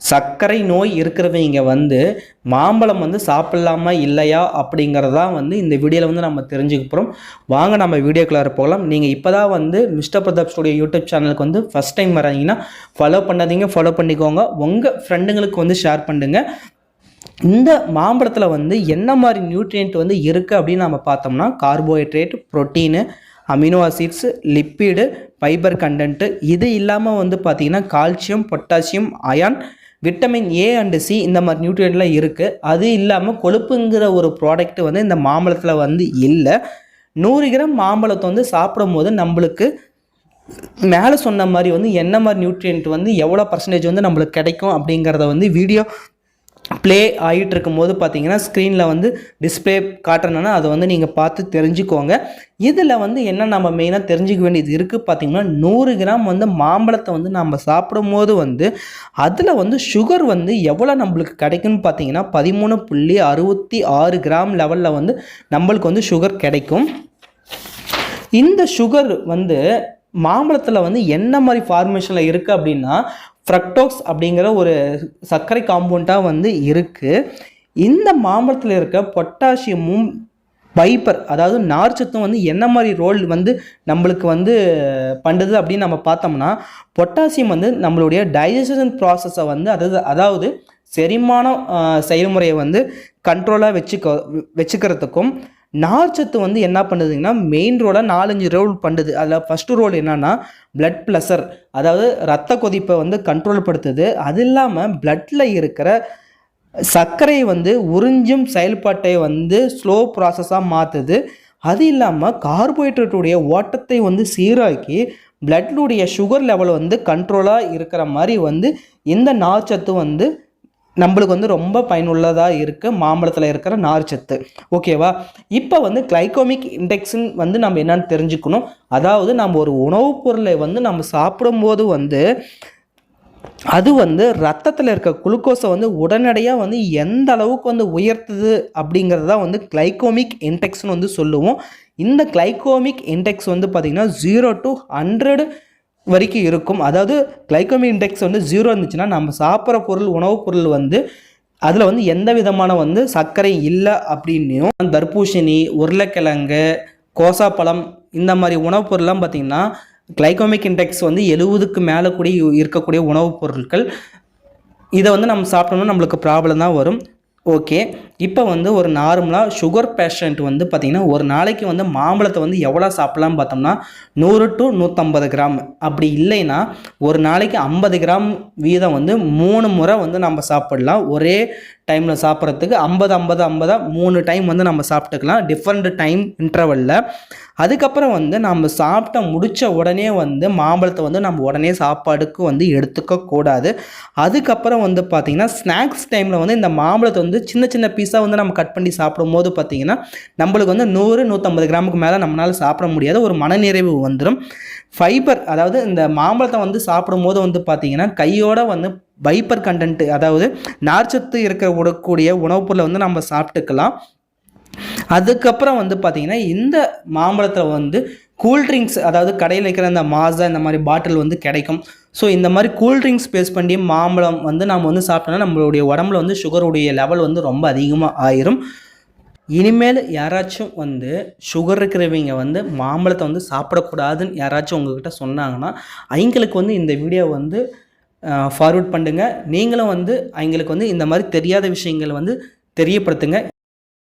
சர்க்கரை நோய் இருக்கிறவங்க வந்து மாம்பழம் வந்து சாப்பிட்லாமா இல்லையா அப்படிங்கிறதான் வந்து இந்த வீடியோவில் வந்து நம்ம தெரிஞ்சுக்க போகிறோம் வாங்க நம்ம வீடியோக்குள்ளார போகலாம். நீங்கள் இப்போ தான் வந்து மிஸ்டர் பிரதாப் ஸ்டுடியோ யூடியூப் சேனலுக்கு வந்து ஃபஸ்ட் டைம் வராங்கன்னா ஃபாலோ பண்ணாதீங்க ஃபாலோ பண்ணிக்கோங்க. உங்கள் ஃப்ரெண்டுங்களுக்கு வந்து ஷேர் பண்ணுங்கள் இந்த மாம்பழத்தில் வந்து என்ன மாதிரி நியூட்ரியன்ட் வந்து இருக்குது அப்படின்னு நம்ம பார்த்தோம்னா carbohydrate protein amino acids lipid fibre content இது இல்லாமல் வந்து பார்த்திங்கன்னா calcium potassium iron vitamin A and C இந்த மாதிரி நியூட்ரியன்ட்லாம் இருக்குது அது இல்லாமல் கொழுப்புங்கிற ஒரு ப்ராடக்ட் வந்து இந்த மாம்பழத்தில் வந்து இல்லை. நூறு கிராம் மாம்பழத்தை வந்து சாப்பிடும் போது நம்மளுக்கு மேலே சொன்ன மாதிரி வந்து என்ன மாதிரி நியூட்ரியன்ட் வந்து எவ்வளோ பர்சன்டேஜ் வந்து நம்மளுக்கு கிடைக்கும் அப்படிங்கிறத வந்து வீடியோ ப்ளே ஆகிட்டு இருக்கும்போது பார்த்தீங்கன்னா ஸ்க்ரீனில் வந்து டிஸ்பிளே காட்டுறேன்னா அதை வந்து நீங்கள் பார்த்து தெரிஞ்சுக்கோங்க. இதில் வந்து என்ன நம்ம மெயினாக தெரிஞ்சுக்க வேண்டியது இருக்குது பார்த்தீங்கன்னா நூறு கிராம் வந்து மாம்பழத்தை வந்து நம்ம சாப்பிடும்போது வந்து அதில் வந்து சுகர் வந்து எவ்வளோ நம்மளுக்கு கிடைக்கும்னு பார்த்தீங்கன்னா பதிமூணு புள்ளி அறுபத்தி ஆறு கிராம் லெவலில் வந்து நம்மளுக்கு வந்து சுகர் கிடைக்கும். இந்த சுகர் வந்து மாம்பழத்தில் வந்து என்ன மாதிரி ஃபார்மேஷனில் இருக்குது அப்படின்னா ஃப்ரக்டோக்ஸ் அப்படிங்கிற ஒரு சர்க்கரை காம்பவுண்டாக வந்து இருக்குது இந்த மாம்பழத்தில் இருக்க பொட்டாசியமும் பைப்பர் அதாவது நார்ச்சத்தும் வந்து என்ன மாதிரி ரோல் வந்து நம்மளுக்கு வந்து பண்ணுது அப்படின்னு நம்ம பார்த்தோம்னா பொட்டாசியம் வந்து நம்மளுடைய டைஜஷன் ப்ராசஸை வந்து அதாவது அதாவது செரிமான செயல்முறையை வந்து கண்ட்ரோலாக வச்சுக்க வச்சுக்கிறதுக்கும் நார்ச்சத்து வந்து என்ன பண்ணுதுங்கன்னா மெயின் ரோலை நாலஞ்சு ரோல் பண்ணுது. அதில் ஃபஸ்ட்டு ரோல் என்னன்னா பிளட் ப்ளஸர் அதாவது ரத்த கொதிப்பை வந்து கண்ட்ரோல் படுத்துது. அது இல்லாமல் பிளட்டில் இருக்கிற சர்க்கரையை வந்து உறிஞ்சும் செயல்பாட்டை வந்து ஸ்லோ ப்ராசஸாக மாற்றுது அது இல்லாமல் கார்போஹைட்ரேட்டுடைய ஓட்டத்தை வந்து சீராக்கி பிளட்லுடைய சுகர் லெவல் வந்து கண்ட்ரோலாக இருக்கிற மாதிரி வந்து இந்த நார்ச்சத்து வந்து நம்மளுக்கு வந்து ரொம்ப பயனுள்ளதாக இருக்குது மாம்பழத்தில் இருக்கிற நார்ச்சத்து ஓகேவா இப்போ வந்து கிளைகோமிக் இண்டெக்ஸ்ன்னு வந்து நம்ம என்னன்னு தெரிஞ்சுக்கணும். அதாவது நம்ம ஒரு உணவுப் பொருளை வந்து நம்ம சாப்பிடும்போது வந்து அது வந்து ரத்தத்தில் இருக்க குளுக்கோஸை வந்து உடனடியாக வந்து எந்த அளவுக்கு வந்து உயர்த்துது அப்படிங்கிறது தான் வந்து கிளைகோமிக் இன்டெக்ஸ்னு வந்து சொல்லுவோம். இந்த கிளைகோமிக் இன்டெக்ஸ் வந்து பார்த்திங்கன்னா ஜீரோ டு ஹண்ட்ரட் வரைக்கும் இருக்கும். அதாவது கிளைகோமிக் இண்டெக்ஸ் வந்து ஜீரோ இருந்துச்சுன்னா நம்ம சாப்பிட்ற பொருள் உணவுப் பொருள் வந்து அதில் வந்து எந்த விதமான வந்து சர்க்கரை இல்லை அப்படின்னும். தர்பூசணி உருளைக்கிழங்கு கோசாப்பழம் இந்த மாதிரி உணவுப் பொருள்லாம் பார்த்திங்கன்னா கிளைகோமிக் இன்டெக்ஸ் வந்து எழுபதுக்கு மேலே கூட இருக்கக்கூடிய உணவுப் பொருட்கள். இதை வந்து நம்ம சாப்பிட்டோம்னா நம்மளுக்கு ப்ராப்ளம் தான் வரும். ஓகே இப்போ வந்து ஒரு நார்மலாக சுகர் பேஷண்ட் வந்து பார்த்திங்கன்னா ஒரு நாளைக்கு வந்து மாம்பழத்தை வந்து எவ்வளோ சாப்பிட்லாம்னு பார்த்தோம்னா நூறு டு நூற்றம்பது கிராம். அப்படி இல்லைன்னா ஒரு நாளைக்கு ஐம்பது கிராம் வீதம் வந்து மூணு முறை வந்து நம்ம சாப்பிடலாம். ஒரே டைமில் சாப்பிட்றதுக்கு ஐம்பது ஐம்பது ஐம்பதாக மூணு டைம் வந்து நம்ம சாப்பிட்டுக்கலாம். டிஃப்ரெண்ட் டைம் இன்டர்வலில் அதுக்கப்புறம் வந்து நம்ம சாப்பிட்ட முடித்த உடனே வந்து மாம்பழத்தை வந்து நம்ம உடனே சாப்பாடுக்கு வந்து எடுத்துக்க கூடாது அதுக்கப்புறம் வந்து பார்த்திங்கன்னா ஸ்நாக்ஸ் டைமில் வந்து இந்த மாம்பழத்தை வந்து சின்ன சின்ன பீஸ் பீஸாக வந்து நம்ம கட் பண்ணி சாப்பிடும்போது பார்த்திங்கன்னா நம்மளுக்கு வந்து நூறு நூற்றம்பது கிராமுக்கு மேலே நம்மளால் சாப்பிட முடியாத ஒரு மனநிறைவு வந்துடும் ஃபைபர் அதாவது இந்த மாம்பழத்தை வந்து சாப்பிடும் போது வந்து பார்த்திங்கன்னா கையோட வந்து பைப்பர் கண்டென்ட் அதாவது நார்ச்சத்து இருக்க உடக்கூடிய உணவுப் பொருளை வந்து நம்ம சாப்பிட்டுக்கலாம். அதுக்கப்புறம் வந்து பார்த்திங்கன்னா இந்த மாம்பழத்தில் வந்து கூல்ட்ரிங்க்ஸ் அதாவது கடையில் இருக்கிற அந்த மாசா இந்த மாதிரி பாட்டில் வந்து கிடைக்கும். ஸோ இந்த மாதிரி கூல்ட்ரிங்க்ஸ் பேஸ் பண்ணி மாம்பழம் வந்து நம்ம வந்து சாப்பிட்டோம்னா நம்மளுடைய உடம்புல வந்து சுகருடைய லெவல் வந்து ரொம்ப அதிகமாக ஆயிரும். இனிமேல் யாராச்சும் வந்து சுகர் இருக்கிறவங்க வந்து மாம்பழத்தை வந்து சாப்பிடக்கூடாதுன்னு யாராச்சும் உங்ககிட்ட சொன்னாங்கன்னா அவங்களுக்கு வந்து இந்த வீடியோ வந்து ஃபார்வர்ட் பண்ணுங்கள் நீங்களும் வந்து அவங்களுக்கு வந்து இந்த மாதிரி தெரியாத விஷயங்களை வந்து தெரியப்படுத்துங்க.